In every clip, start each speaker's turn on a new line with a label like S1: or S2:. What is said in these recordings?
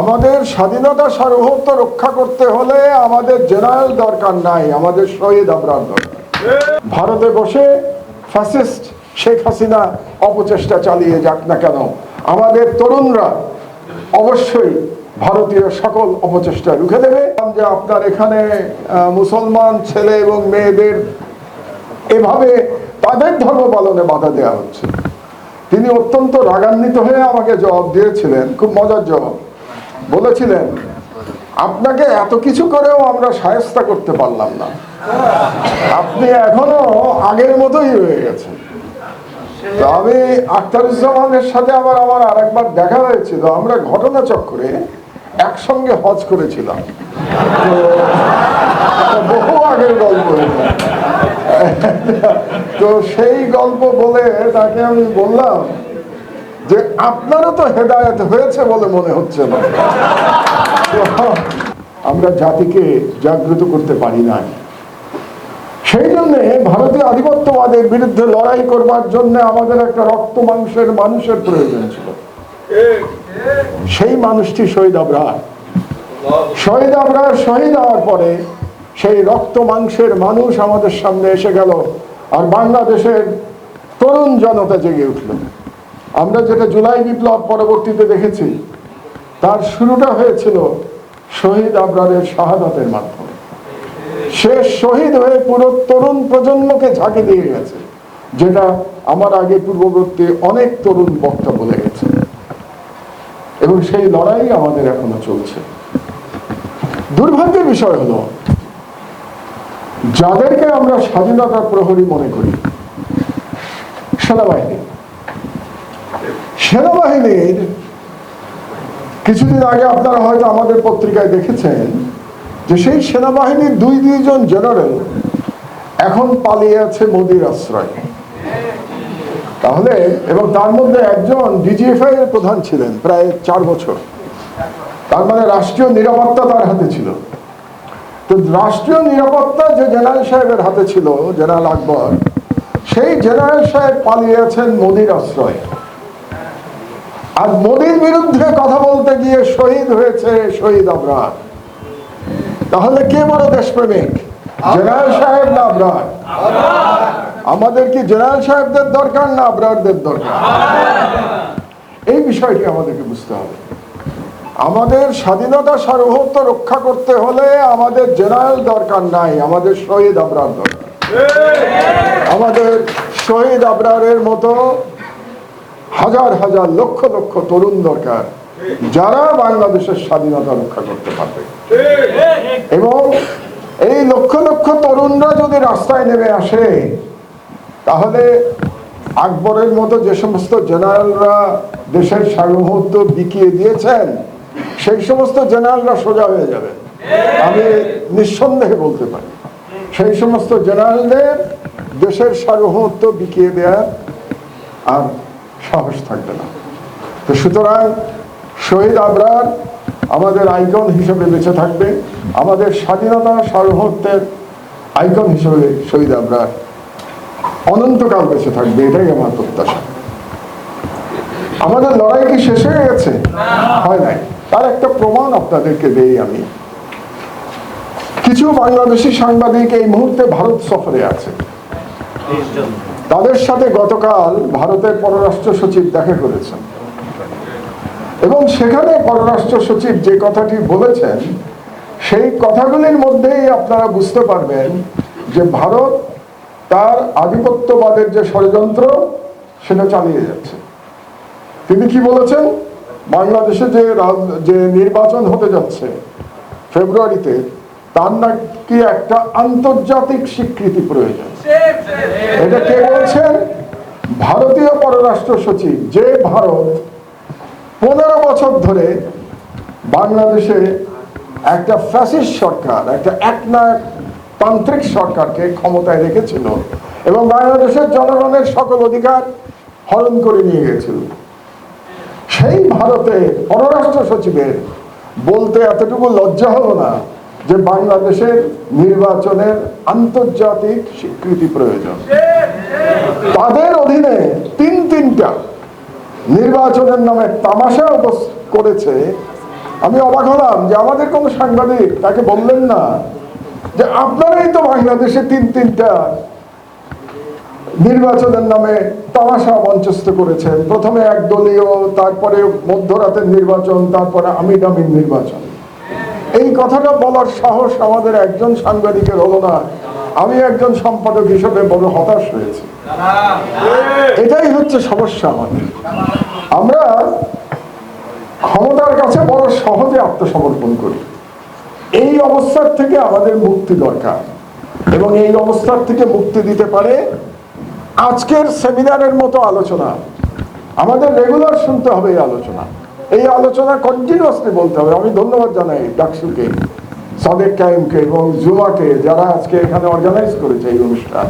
S1: আমাদের স্বাধীনতা সার্বভৌমত্ব রক্ষা করতে হলে আমাদের জেনারেল দরকার নাই, আমাদের শহীদ আবরার দরকার। ভারতে বসে ফ্যাসিস্ট শেখ হাসিনা অপচেষ্টা চালিয়ে যাক না কেন, আমাদের তরুণরা অবশ্যই ভারতীয় সকল অপচেষ্টা রুখে দেবে। যে আপনার এখানে মুসলমান ছেলে এবং মেয়েদের এভাবে তাদের ধর্ম পালনে বাধা দেওয়া হচ্ছে। তিনি অত্যন্ত রাগান্বিত হয়ে আমাকে জবাব দিয়েছিলেন, খুব মজার জবাব। বলেছিলেন, আপনাকে এত কিছু করেও আমরা সায়স্তা করতে পারলাম না। আপনি এখনও আগের মতোই রয়ে গেছেন। তো আমি আখতারুজ্জামানের সাথে আবার আমার আরেকবার দেখা হয়েছিল। আমরা ঘটনা চক্রে একসঙ্গে হজ করেছিলাম। বহু আগের গল্প। তো সেই গল্প বলে তাকে আমি বললাম যে আপনারও তো হেদায়ত হয়েছে বলে মনে হচ্ছে না। আমরা জাতিকে জাগ্রত করতে পারি না সেই জন্যে ভারতীয় আধিপত্যবাদের বিরুদ্ধে লড়াই করবার জন্য আমাদের একটা রক্ত মাংসের মানুষের প্রয়োজন ছিল। সেই মানুষটি শহীদ আবরার। শহীদ আবরার শহীদ হওয়ার পরে সেই রক্ত মাংসের মানুষ আমাদের সামনে এসে গেল আর বাংলাদেশের তরুণ জনতা জেগে উঠল। আমরা যেটা জুলাই বিপ্লব পরবর্তীতে দেখেছি, তার শুরুটা হয়েছিল শহীদ আবরারের শাহাদাতের মাধ্যমে। সে শহীদ হয়ে পুরো তরুণ প্রজন্মকে ঝাঁকি দিয়ে গেছে, যেটা আমার আগে পূর্ববর্তী অনেক তরুণ বক্তা বলে গেছে। এবং সেই লড়াই আমাদের এখনও চলছে। দুর্ভাগ্যের বিষয় হলো, যাদেরকে আমরা স্বাধীনতার প্রহরী মনে করি, সেনাবাহিনী সেনাবাহিনীর কিছুদিন আগে আপনারা হয়তো আমাদের পত্রিকায় দেখেছেন যে সেই সেনাবাহিনীর দুই দুইজন জেনারেল এখন পালিয়ে আছে মোদির আশ্রয়। তাহলে এবং তার মধ্যে একজন ডিজিএফআই এর প্রধান ছিলেন প্রায় চার বছর। তার মানে রাষ্ট্রীয় নিরাপত্তা তার হাতে ছিল। তো রাষ্ট্রীয় নিরাপত্তা যে জেনারেল সাহেবের হাতে ছিল, জেনারেল আকবর, সেই জেনারেল সাহেব পালিয়ে আছেন মোদির আশ্রয়। আর মোদির বিরুদ্ধে কথা বলতে গিয়ে শহীদ হয়েছে শহীদ আবরার। তাহলে কে বড় দেশপ্রেমিক? জেনারেল সাহেব না আবরার? আমাদের কি জেনারেল সাহেবদের দরকার না আবরারদের দরকার? এই বিষয়টি আমাদেরকে বুঝতে হবে। আমাদের স্বাধীনতা সার্বভৌমত্ব রক্ষা করতে হলে আমাদের জেনারেল দরকার নাই, আমাদের শহীদ আবরার দরকার। আমাদের শহীদ আবরারের মতো হাজার হাজার লক্ষ লক্ষ তরুণ দরকার যারা বাংলাদেশের স্বাধীনতা রক্ষা করতে পারবে। এবং এই লক্ষ লক্ষ তরুণরা যদি রাস্তায় নেমে আসে, তাহলে আকবরের মতো যে সমস্ত জেনারেলরা দেশের সার্বভৌমত্ব বিকিয়ে দিয়েছেন, সেই সমস্ত জেনারেলরা সোজা হয়ে যাবে। আমি নিঃসন্দেহে বলতে পারি, সেই সমস্ত জেনারেলদের দেশের সার্বভৌমত্ব বিকিয়ে দেওয়ার আর সাহস থাকবে না। তো সুতরাং শহীদ আবরার আমাদের আইকন হিসেবে বেঁচে থাকবে। আমাদের স্বাধীনতা সার্বভৌমত্বের আইকন হিসেবে শহীদ আবরার অনন্তকাল বেঁচে থাকবে, এটাই আমার প্রত্যাশা। আমাদের লড়াই কি শেষ হয়ে গেছে? হয় নাই। তার একটা প্রমাণ আপনাদেরকে দেই আমি। কিছু বাংলাদেশি সাংবাদিক এই মুহূর্তে ভারত সফরে আছে। তাদের সাথে গতকাল ভারতের পররাষ্ট্র সচিব দেখা করেছেন। এবং সেখানে পররাষ্ট্র সচিব যে কথাটি বলেছেন, সেই কথাগুলির মধ্যেই আপনারা বুঝতে পারবেন যে ভারত তার আধিপত্যবাদের যে ষড়যন্ত্র, সেটা চালিয়ে যাচ্ছে। তিনি কি বলেছেন? বাংলাদেশে যে যে নির্বাচন হতে যাচ্ছে, ফেব্রুয়ারিতে তার নাকি একটা আন্তর্জাতিক স্বীকৃতি প্রয়োজন। এটা কে বলছেন? ভারতীয় পররাষ্ট্র সচিব যে ভারত পনেরো বছর ধরে বাংলাদেশে একটা ফ্যাসিস্ট সরকার, একটা একনায়ক তান্ত্রিক সরকারকে ক্ষমতায় রেখেছিল এবং বাংলাদেশের জনগণের সকল অধিকার হরণ করে নিয়ে গেছিল। সেই ভারতে পররাষ্ট্র সচিবের বলতে এতটুকু লজ্জা হলো না যে বাংলাদেশের নির্বাচনের আন্তর্জাতিক স্বীকৃতি প্রয়োজন। তাদের অধীনে তিন তিনটা নির্বাচনের নামে তামাশা করেছে। আমি অবাক হলাম যে আমাদের কোনো সাংবাদিক তাকে বললেন না যে আপনারাই তো বাংলাদেশে তিন তিনটা নির্বাচনের নামে তামাশা মঞ্চস্থ করেছেন। প্রথমে একদলীয়, তারপরে মধ্যরাতের নির্বাচন, তারপরে আমির নির্বাচন। এই কথাটা বলার সাহস আমাদের একজন সাংবাদিকের হলো না। আমি একজন সম্পাদক হিসেবে বড় হতাশ হয়েছি। এটাই হচ্ছে সমস্যা আমাদের। আমরা ক্ষমতার কাছে বড় সহজে আত্মসমর্পণ করি। এই অবস্থার থেকে আমাদের মুক্তি দরকার। এবং এই অবস্থার থেকে মুক্তি দিতে পারে আজকের সেমিনারের মতো আলোচনা। আমাদের রেগুলার শুনতে হবে এই আলোচনা। এই আলোচনা কন্টিনিউয়াসলি বলতে হবে। আমি ধন্যবাদ জানাই ডাকসুকে, সাদেক কাইমকে এবং জুমাকে যারা আজকে এখানে অর্গানাইজ করেছে এই অনুষ্ঠান।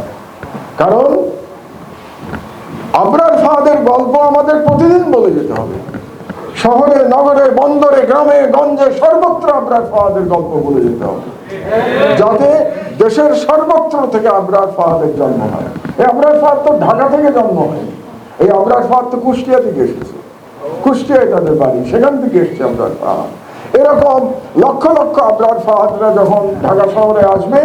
S1: কারণ আবরার ফাহাদের গল্প আমাদের প্রতিদিন বলে যেতে হবে। শহরে, নগরে, বন্দরে, গ্রামে, গঞ্জে সর্বত্র আবরার ফাহাদের গল্প বলে যেতে হবে। যাতে দেশের সর্বত্র থেকে আবরার ফাহাদের জন্ম হয়। এই আবরার ফাহাদ তো ঢাকা থেকে জন্ম হয়। এই আবরার ফাহাদ তো কুষ্টিয়া থেকে এসেছে। কুষ্টিয়ায় তাদের বাড়ি, সেখান থেকে এসছে ফাহাদ এরকম লক্ষ লক্ষ আবরার ফাহাদরা যখন ঢাকা শহরে আসবে,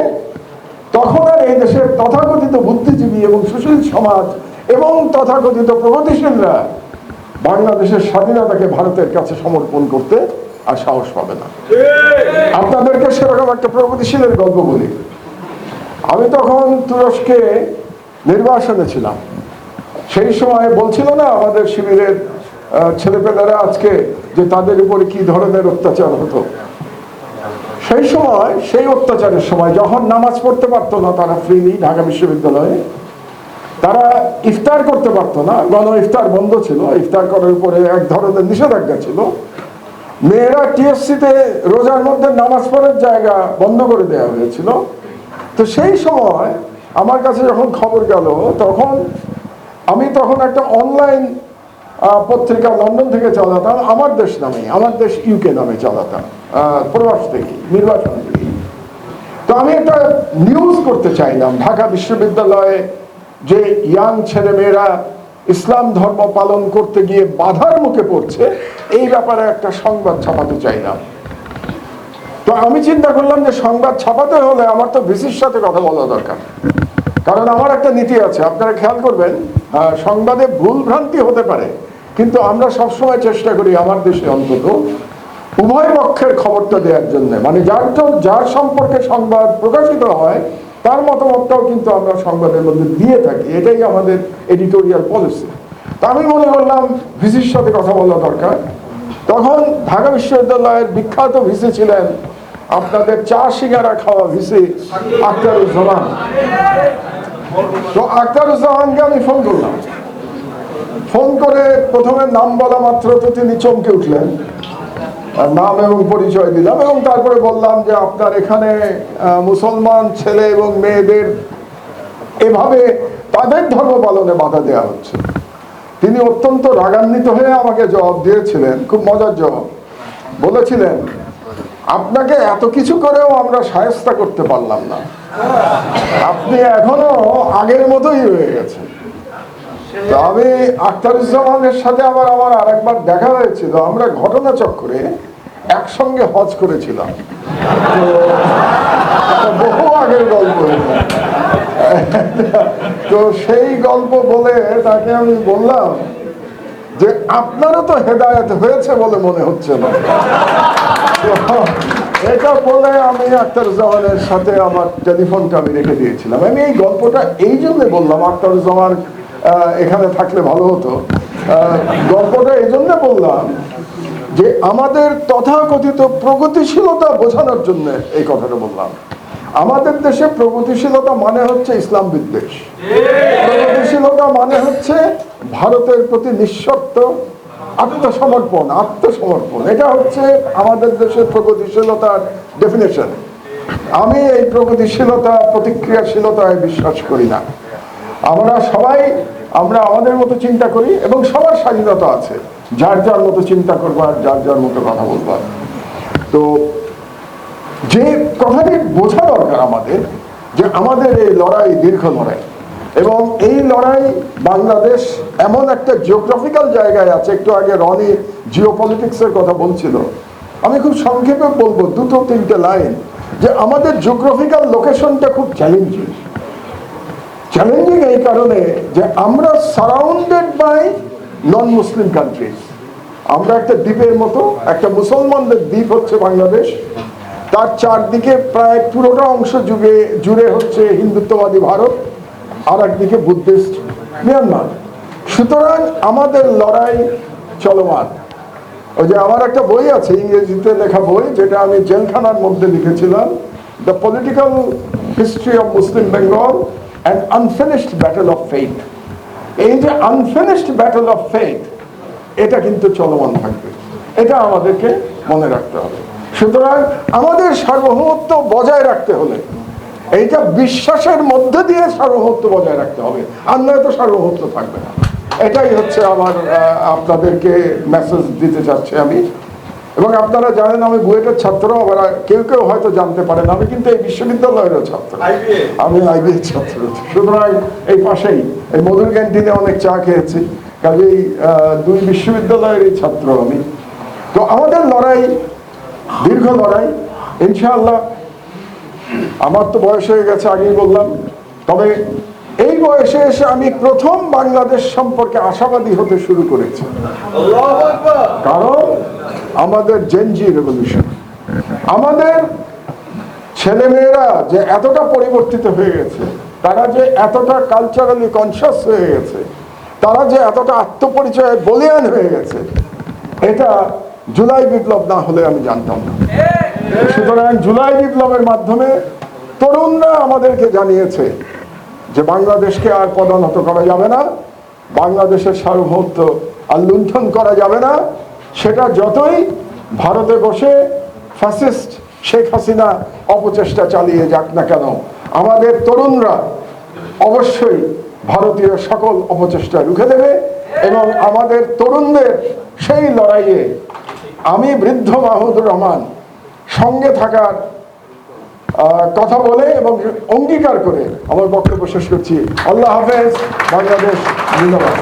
S1: তখন আর এই দেশের তথাকথিত বুদ্ধিজীবী এবং সুশীল সমাজ এবং তথাকথিত প্রগতিশীলরা বাংলাদেশের স্বাধীনতাকে ভারতের কাছে সমর্পণ করতে আর সাহস পাবে না। আপনাদেরকে সেরকম একটা প্রগতিশীলের গল্প বলি। আমি তখন তুরস্কে নির্বাসনে ছিলাম। সেই সময় বলছিল না আমাদের শিবিরের ছেলেপেলেরা আজকে যে তাদের উপরে কি ধরনের অত্যাচার হতো? সেই সময়, সেই অত্যাচারের সময় যখন নামাজ পড়তে পারতো না তারা ফ্রিলি ঢাকা বিশ্ববিদ্যালয়ে, তারা ইফতার করতে পারতো না। গণ ইফতার বন্ধ ছিল, ইফতার করার উপরে এক ধরনের নিষেধাজ্ঞা ছিল। মেয়েরা টিএসসিতে রোজার মধ্যে নামাজ পড়ার জায়গা বন্ধ করে দেওয়া হয়েছিল। তো সেই সময় আমার কাছে যখন খবর গেল, তখন আমি তখন একটা অনলাইন পত্রিকা লন্ডন থেকে চালাতাম, আমার দেশ নামে, আমার দেশ ইউকে নামে চালাতাম প্রবাস থেকে নির্বাচন থেকে তো আমি একটা নিউজ করতে চাইলাম, ঢাকা বিশ্ববিদ্যালয়ে যে ইয়াং ছেলে মেয়েরা ইসলাম ধর্ম পালন করতে গিয়ে বাধার মুখে পড়ছে, এই ব্যাপারে একটা সংবাদ ছাপাতে চাইলাম। তো আমি চিন্তা করলাম যে সংবাদ ছাপাতে হলে আমার তো ভিসির সাথে কথা বলা দরকার। কারণ আমার একটা নীতি আছে, আপনারা খেয়াল করবেন সংবাদে ভুল ভ্রান্তি হতে পারে। কিন্তু আমরা সবসময় চেষ্টা করি আমার দেশে অন্তত উভয় পক্ষের খবরটা দেওয়ার জন্য। মানে যার যার সম্পর্কে সংবাদ প্রকাশিত হয়, তার মতামতটাও কিন্তু আমরা সংবাদের মধ্যে দিয়ে থাকি। এটাই আমাদের এডিটোরিয়াল পলিসি তা আমি মনে করলাম ভিসির সাথে কথা বলা দরকার। তখন ঢাকা বিশ্ববিদ্যালয়ের বিখ্যাত ভিসি ছিলেন আপনাদের চা সিঙ্গারা খাওয়া ভিসি আখতারুজ্জামান তো আখতারুজ্জামানকে আমি ফোন করলাম। ফোন করে প্রথমে নাম বলা মাত্র তো তিনি চমকে উঠলেন নাম এবং পরিচয় দিলাম এবং তারপরে বললাম যে আপনার এখানে মুসলমান ছেলে এবং মেয়েদের এভাবে তাদের ধর্ম পালনে বাধা দেওয়া হচ্ছে। তিনি অত্যন্ত রাগান্বিত হয়ে আমাকে জবাব দিয়েছিলেন, খুব মজার জবাব। বলেছিলেন, আপনাকে এত কিছু করেও আমরা সায়স্তা করতে পারলাম না। আপনি এখনও আগের মতোই রয়ে গেছেন। তো আমি আখতারুজ্জামানের সাথে আবার আমার আরেকবার দেখা হয়েছিল আমরা ঘটনা চক্রে একসঙ্গে হজ করেছিলাম। বহু আগের গল্প। তো সেই গল্প বলে তাকে আমি বললাম যে, আপনারও তো হেদায়ত হয়েছে বলে মনে হচ্ছে না। এটা বলে আমি আখতারুজ্জামানের সাথে আমার টেলিফোনটা আমি রেখে দিয়েছিলাম। আমি এই গল্পটা এই জন্য বললাম, আখতারুজ্জামান এখানে থাকলে ভালো হতো। গল্পটা এই জন্য বললাম যে আমাদের তথাকথিত প্রগতিশীলতা বোঝানোর জন্য এই কথাটা বললাম। আমাদের দেশে প্রগতিশীলতা মানে হচ্ছে ইসলাম বিদ্বেষ। প্রগতিশীলতা মানে হচ্ছে ভারতের প্রতি নিঃশর্ত আত্মসমর্পণ আত্মসমর্পণ। এটা হচ্ছে আমাদের দেশের প্রগতিশীলতার ডেফিনেশন আমি এই প্রগতিশীলতা, প্রতিক্রিয়াশীলতায় বিশ্বাস করি না। আমরা সবাই, আমরা আমাদের মতো চিন্তা করি এবং সবার স্বাধীনতা আছে। যার যার মতো চিন্তা করবার যার যার মতো কথা বলবার তো যে কথাটি বোঝা দরকার আমাদের, যে আমাদের এই লড়াই দীর্ঘ লড়াই। এবং এই লড়াই বাংলাদেশ এমন একটা জিওগ্রাফিক্যাল জায়গায় আছে, একটু আগে রনি জিও পলিটিক্সের কথা বলছিল। আমি খুব সংক্ষেপে বলব, দুটো তিনটে লাইন যে আমাদের জিওগ্রাফিক্যাল লোকেশনটা খুব চ্যালেঞ্জিং চ্যালেঞ্জিং এই কারণে যে আমরা surrounded by non Muslim countries আমরা একটা দ্বীপের মতো, একটা মুসলমানদের দ্বীপ হচ্ছে বাংলাদেশ। তার চারদিকে প্রায় পুরোটা অংশ যুগে, জুড়ে হচ্ছে হিন্দুত্ববাদী ভারত আর একদিকে বুদ্ধিস্ট মিয়ানমার। সুতরাং আমাদের লড়াই চলমান। ওই যে আমার একটা বই আছে, ইংরেজিতে লেখা বই, যেটা আমি জেলখানার মধ্যে লিখেছিলাম। The political history of Muslim Bengal and unfinished battle of faith এই যে আনফিনিশড ব্যাটল অফ ফেথ এটা কিন্তু চলমান থাকবে। এটা আমাদেরকে মনে রাখতে হবে। সুতরাং আমাদের সার্বভৌমত্ব বজায় রাখতে হলে, এইটা বিশ্বাসের মধ্যে দিয়ে সার্বভৌমত্ব বজায় রাখতে হবে। আর নয়তো সার্বভৌমত্ব থাকবে না। এটাই হচ্ছে আমার আপনাদেরকে মেসেজ দিতে চাচ্ছি আমি। এবং আপনারা জানেন আমি বুয়েটের ছাত্র আবার কেউ কেউ হয়তো জানতে পারেন। আমি কিন্তু এই বিশ্ববিদ্যালয়েরও ছাত্র। আমি আইবি ছাত্র। সুতরাং এই পাশেই এই মধুর ক্যান্টিনে অনেক চা খেয়েছি। কাজেই দুই বিশ্ববিদ্যালয়েরই ছাত্র আমি। তো আমাদের লড়াই দীর্ঘ লড়াই ইনশাআল্লাহ। আমার তো বয়স হয়ে গেছে আগেই বললাম। তবে এই বয়সে এসে আমি প্রথম বাংলাদেশ সম্পর্কে আশাবাদী হতে শুরু করেছি। কারণ আমাদের জেনজি রেভলিউশন আমাদের ছেলেমেয়েরা যে এতটা পরিবর্তিত হয়ে গেছে, তারা যে এতটা কালচারালি কনসিয়াস হয়ে গেছে, তারা যে এতটা আত্মপরিচয়ে বলিয়ান হয়ে গেছে, এটা জুলাই বিপ্লব না হলে আমি জানতাম না। সুতরাং জুলাই বিপ্লবের মাধ্যমে তরুণরা আমাদেরকে জানিয়েছে যে বাংলাদেশকে আর পদানত করা যাবে না, বাংলাদেশের সার্বভৌমত্ব আর লুণ্ঠন করা যাবে না সেটা যতই ভারতে বসে ফ্যাসিস্ট শেখ হাসিনা অপচেষ্টা চালিয়ে যাক না কেন, আমাদের তরুণরা অবশ্যই ভারতীয় সকল অপচেষ্টা রুখে দেবে এবং আমাদের তরুণদের সেই লড়াইয়ে আমি বৃদ্ধ মাহমুদুর রহমান সঙ্গে থাকার কথা বলে এবং অঙ্গীকার করে আমার বক্তব্য শেষ করছি। আল্লাহ হাফেজ, বাংলাদেশ জিন্দাবাদ।